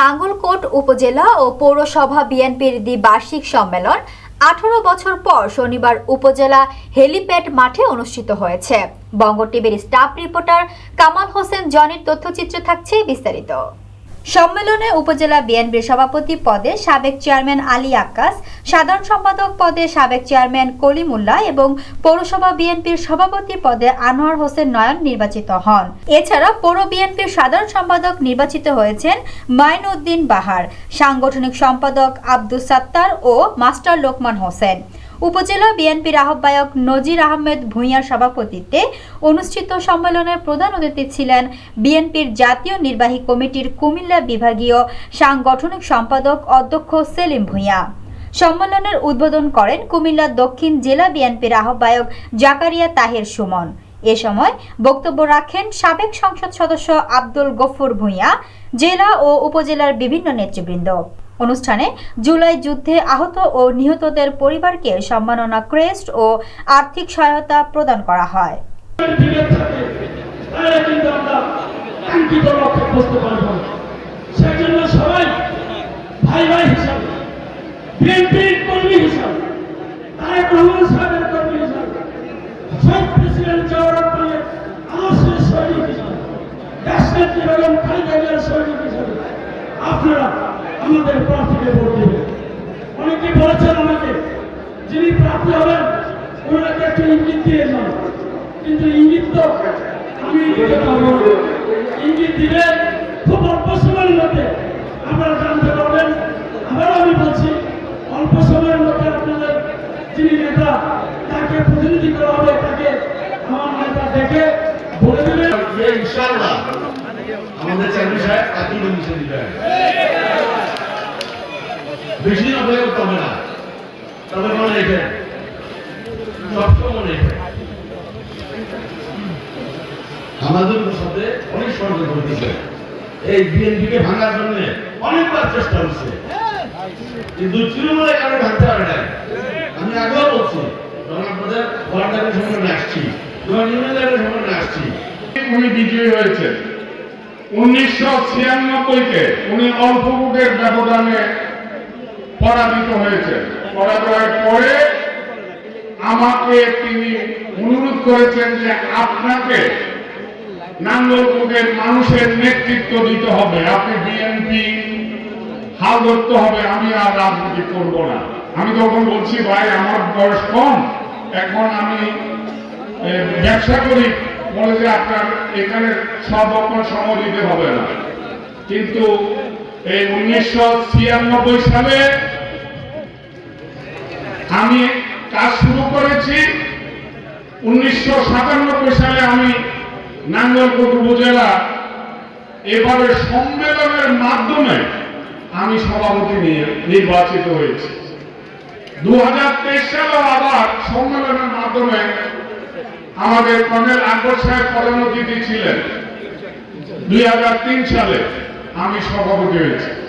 নাঙ্গলকোট উপজেলা ও পৌরসভা বিএনপির দ্বিবার্ষিক সম্মেলন আঠারো বছর পর শনিবার উপজেলা হেলিপ্যাড মাঠে অনুষ্ঠিত হয়েছে। বঙ্গ টিভির স্টাফ রিপোর্টার কামাল হোসেন, জনের তথ্যচিত্র থাকছে বিস্তারিত। সম্মেলনে উপজেলা বিএনপির সভাপতি পদে সাবেক চেয়ারম্যান আলী আক্কাস সাধারণ সম্পাদক পদে সাবেক চেয়ারম্যান কলিমুল্লাহ এবং পৌরসভা বিএনপির সভাপতি পদে আনোয়ার হোসেন নয়ন নির্বাচিত হন। এছাড়া পৌর বিএনপির সাধারণ সম্পাদক নির্বাচিত হয়েছেন মাইন উদ্দিন বাহার, সাংগঠনিক সম্পাদক আব্দুস সাত্তার ও মাস্টার লোকমান হোসেন। উপজেলা বিএনপির আহ্বায়ক নজির আহমেদ ভূঁইয়ার সভাপতিত্বে অনুষ্ঠিত সম্মেলনের প্রধান অতিথি ছিলেন বিএনপির জাতীয় নির্বাহী কমিটির কুমিল্লা বিভাগীয় সাংগঠনিক সম্পাদক অধ্যক্ষ সেলিম ভূঁইয়া। সম্মেলনের উদ্বোধন করেন কুমিল্লা দক্ষিণ জেলা বিএনপির আহ্বায়ক জাকারিয়া তাহের সুমন। এ সময় বক্তব্য রাখেন সাবেক সংসদ সদস্য আব্দুল গফুর ভূঁইয়া, জেলা ও উপজেলার বিভিন্ন নেতৃবৃন্দ। অনুষ্ঠানে জুলাই যুদ্ধে আহত ও নিহতদের পরিবারকে সম্মাননা ক্রেস্ট ও আর্থিক সহায়তা প্রদান করা হয়। আমাদের প্রার্থীকে ভোট দেবেন অনেকে বলেছেন আমাকে? যিনি প্রার্থী হবেন ওনাকে একটু ইঙ্গিত দিয়ে যান কিন্তু ইঙ্গিত তো আমি। ইঙ্গিত দিলে খুব অল্প সময়ের মধ্যে। আপনারা জানতে পারবেন, আবারও আমি বলছি, অল্প সময়ের মধ্যে আপনাদের যিনি নেতা, তাকে প্রতিনিধি করা হবে, তাকে আমার নেতা দেখে বলে দেবেন যে ইনশাআল্লাহ আমাদের চেয়ারম্যান সাহেব একই মিশে দিবেন। বেশি অপেক্ষা করতে হবে না। তবে মনে রেখেন সবসময় মনে রেখেন আমাদের সাথে অনেক ষড়যন্ত্র করতেছে এই বিএনপিকে ভাঙার জন্য অনেকবার চেষ্টা হচ্ছে কিন্তু তৃণমূলের কারণে ভাঙতে পারে না আমি আগেও বলছি, যখন আপনাদের ওয়ার্ডারের সম্মেলনে আসছি, যখন ইউনিয়নের সম্মেলনে আসছি, উনি বিজয়ী হয়েছেন। উনিশশো ছিয়ানব্বইতে উনি অল্প ভোটের ব্যবধানে পরাজিত হয়েছেন পরাজয়ের পরে আমাকে তিনি অনুরোধ করেছেন যে আপনাকে নাঙ্গলকোটের মানুষের নেতৃত্ব দিতে হবে। আপনি বিএনপি হাল ধরতে হবে। আমি আর রাজনীতি করব না। আমি তখন বলছি, ভাই, আমার বয়স কম। এখন আমি ব্যবসা করি। বলে যে আপনার এখানে সব রকম সময় দিতে হবে না। কিন্তু এই উনিশশো ছিয়ানব্বই সালে আমি কাজ শুরু করেছি উনিশশো সাতানব্বই সালে আমি নাঙ্গলকোট উপজেলা এবারে সম্মেলনের মাধ্যমে আমি সভাপতি নিয়ে নির্বাচিত হয়েছি। দু হাজার তেইশ সালে আবার সম্মেলনের মাধ্যমে আমাদের কর্নেল আকবর সাহেব অতিথি ছিলেন দুই হাজার তিন সালে আমি সভাপতি হয়েছি।